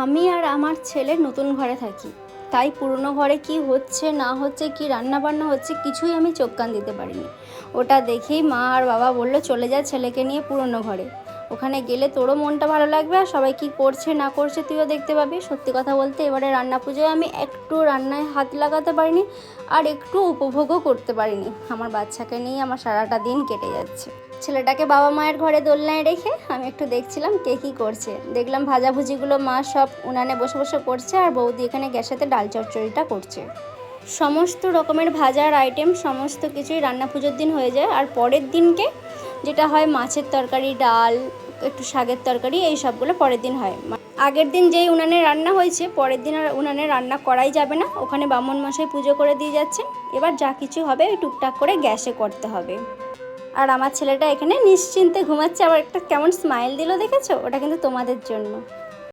আমি আর আমার ছেলে নতুন ঘরে থাকি। তাই পুরনো ঘরে কি হচ্ছে, না হচ্ছে, কি রান্না বান্না হচ্ছে, কিছুই আমি চোখ কান দিতে পারিনি। ওটা দেখেই মা আর বাবা বলল, চলে যা ছেলেকে নিয়ে পুরনো ঘরে। ওখানে গেলে তোরও মনটা ভালো লাগবে আর সবাই কি করছে, না করছে তুইও দেখতে পাবি। সত্যি কথা বলতে এবারে রান্না পুজোয় আমি একটু রান্নায় হাত লাগাতে পারিনি আর একটু উপভোগও করতে পারিনি। আমার বাচ্চাকে নিয়ে আমার সারাটা দিন কেটে যাচ্ছে। ছেলেটাকে বাবা মায়ের ঘরে দোলনায় রেখে আমি একটু দেখছিলাম কে কী করছে। দেখলাম ভাজাভুজিগুলো মা সব উনানে বসে বসে করছে আর বৌদি এখানে গ্যাসেতে ডাল চচ্চড়িটা করছে। সমস্ত রকমের ভাজার আইটেম সমস্ত কিছুই রান্না পুজোর দিন হয়ে যায়। আর পরের দিনকে যেটা হয় মাছের তরকারি, ডাল, একটু শাকের তরকারি, এই সবগুলো পরের দিন হয়। আগের দিন যেই উনানে রান্না হয়েছে, পরের দিন আর উনানে রান্না করাই যাবে না। ওখানে বামন মশাই পুজো করে দিয়ে যাচ্ছেন। এবার যা কিছু হবে টুকটাক করে গ্যাসে করতে হবে। আর আমার ছেলেটা এখানে নিশ্চিন্তে ঘুমাচ্ছে। আবার একটা কেমন স্মাইল দিল, দেখেছ? ওটা কিন্তু তোমাদের জন্য।